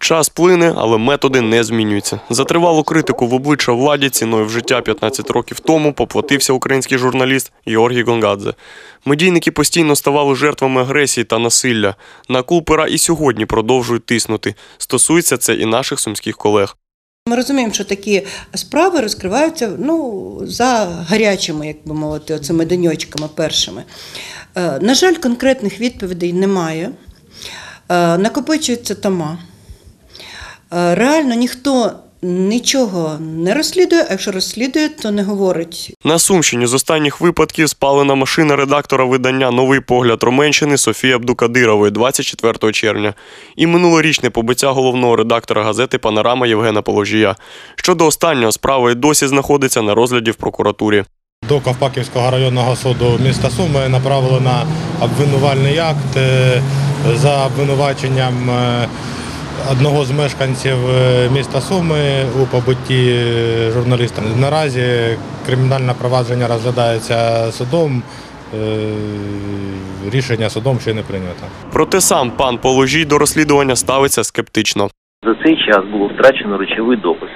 Час плине, але методи не змінюються. За тривалу критику в обличчя владі ціною в життя 15 років тому поплатився український журналіст Георгій Гонгадзе. Медійники постійно ставали жертвами агресії та насилля. На кулпера і сьогодні продовжують тиснути. Стосується це і наших сумських колег. Ми розуміємо, що такі справи розкриваються ну, за гарячими, як би мовити, оцими деньочками першими. Е, На жаль, конкретних відповідей немає. Е, Накопичуються тома. Е, Реально ніхто нічого не розслідує, а якщо розслідує, то не говорить На Сумщині з останніх випадків спалена машина редактора видання Новий погляд Роменщини Софії Абдукадирової 24 червня і минулорічне побиття головного редактора газети Панорама Євгена Положія. Щодо останнього справа й досі знаходиться на розгляді в прокуратурі. До Ковпаківського районного суду міста Суми направлено обвинувальний акт е, за обвинуваченням е, одного з мешканців е, міста Суми у побитті е, журналіста. Наразі кримінальне провадження розглядається судом. е, Рішення судом ще не прийнято. Проте сам пан Положій до розслідування ставиться скептично. За цей час було втрачено речовий допис.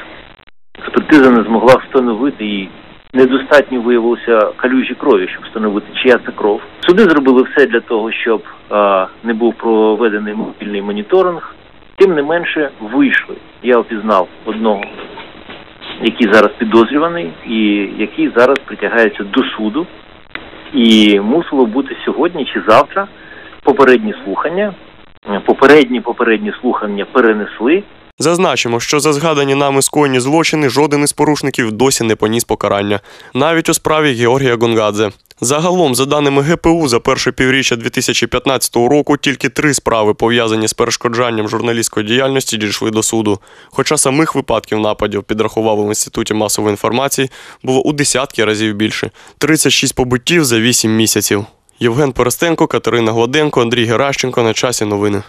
Експертиза не змогла встановити і недостатньо виявилося калюжі крові, щоб встановити, чия це кров. Суди зробили все для того, щоб а, не був проведений мобільний моніторинг. Тим не менше вийшли. Я опізнав одного, який зараз підозрюваний, і який зараз притягається до суду. І мусило бути сьогодні чи завтра попередні слухання. Попередні попередні слухання перенесли. Зазначимо, що за згадані нами скоєні злочини жоден із порушників досі не поніс покарання, навіть у справі Георгія Гонгадзе. Загалом, за даними ГПУ, за перше півріччя 2015 року тільки три справи, пов'язані з перешкоджанням журналістської діяльності, дійшли до суду. Хоча самих випадків нападів підрахували в інституті масової інформації було у десятки разів більше 36 побиттів за 8 місяців. Євген Перестенко, Катерина Гладенко, Андрій Геращенко на часі новини.